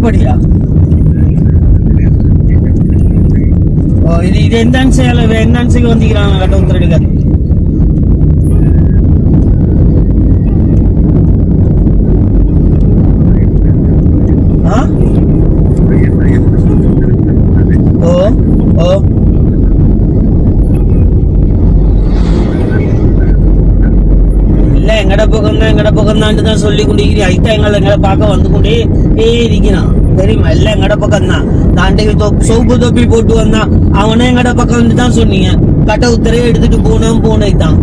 மறுபடியா? ஓ இது இது எந்த அன்சையால எந்த அன்சைக்கு வந்திக்கிறாங்க கட்ட உத்தரடிக்க ஆ ஓ ஓ இல்ல எங்கட பக்கம் தான் எங்கட பக்கம் தான் தான் சொல்லி கொண்டிருக்கிறீ ஐட்டா எங்களை எங்களை பார்க்க வந்து கொண்டே இருக்கிறான். தெரியுமா? எல்லாம் எங்கட பக்கம் தான் தாண்டி சோப்பு தொப்பி போட்டு வந்தான். அவனே எங்கட பக்கம் வந்து தான் சொன்னீங்க. கட்ட உத்தரவை எடுத்துட்டு போனோம் போனே தான்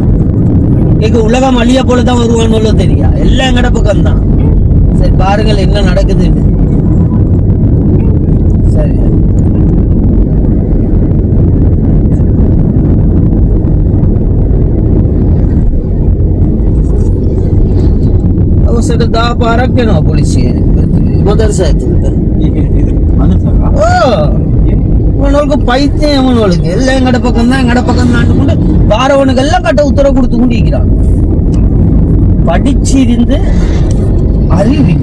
இங்க உலகம் அழிய போல தான் வருவான்னு தெரியா? எல்லாம் எங்கட பக்கம் தான் சரி பாருங்கள் என்ன நடக்குதுன்னு சரி ಅವಸರ ದಾಪ ಹಾರಕ್ಕೆ ನಾವು ಪೊಲೀಸ್ ಮದರ್ಸ ಆಯ್ತು இவனுக்கு பைத்தியம் இவனுக்கு எல்லாம் எங்கட பக்கம் தான் எங்கட பக்கம் தான் கொண்டு வாரவனுக்கு எல்லாம் கட்ட உத்தரவு கொடுத்து கொண்டு இருக்கிறான் படிச்சிருந்து அறிவு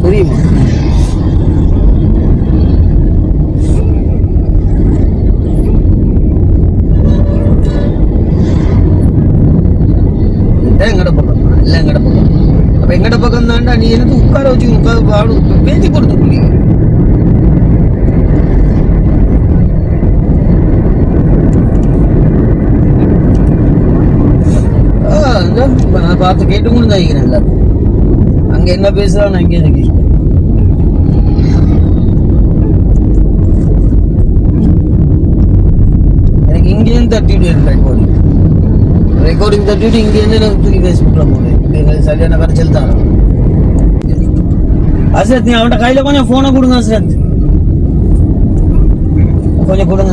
புரியுமா எங்கட பக்கம் எல்லாம் எங்கட பக்கம் தான். எங்கட பக்கம் தாண்டா நீ எனக்கு உட்கார வச்சு உட்கார பாடு பேச்சு கொடுத்து புரியும் நான் பார்த்து கேட்டு கொண்டு தான் இருக்கிறேன் எல்லாத்தையும். அங்க என்ன பேசுறான் நான் இங்கே இருக்கு எனக்கு இங்கேயும் தட்டிட்டு ரெக்கார்டிங் ரெக்கார்டிங் தட்டிட்டு இங்கேருந்து எனக்கு தூக்கி ஃபேஸ்புக்ல போடு எங்களுக்கு சரியான பரிச்சல் தான். அசரத் நீ அவன்கிட்ட கையில் கொஞ்சம் ஃபோனை கொடுங்க அசரத் கொஞ்சம் கொடுங்க.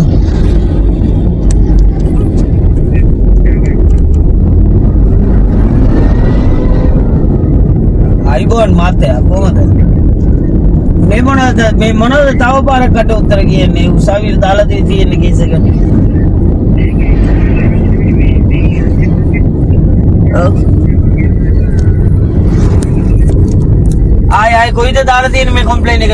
ஐபோன் மாத்த போகாத. மே மனோத மே மனோத தாவபார கட்ட உத்தரகிய உஷாவில் தாளத்தை தீ என்ன கேச ආය ආය කොයිද දාලා තියෙන මේ කොම්ප්ලේන් එක?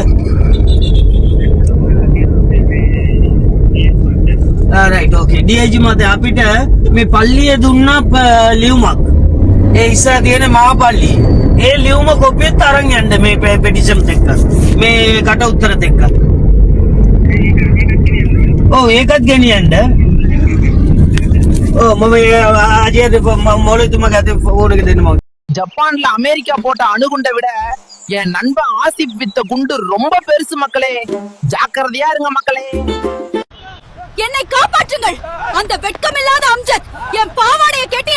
රයිට් ඕකේ. DIG මත අපිට මේ පල්ලිය දුන්නා ලියුමක්. ඒ ඉස්සර තියෙන මහා පල්ලිය. ඒ ලියුම කොපියත් අරන් යන්න මේ පෙටිෂන් දෙක. මේ කට උත්තර දෙක. ඔව් ඒකත් ගෙනියන්න. ඔව් මම ආජේ මොලේ තුමා ගැතේ ෆෝන් එක දෙන්න මම. ஜப்பான்ல அமெரிக்கா போட்ட அணுகுண்டை விட என் நண்பன் ஆசிப் வித்த குண்டு ரொம்ப பெருசு மக்களே. ஜாக்கிரதையா இருங்க மக்களே. என்னை காப்பாற்றுங்கள். அந்த வெட்கமில்லாத அம்ஜத் என் பாவாடைய கேட்டு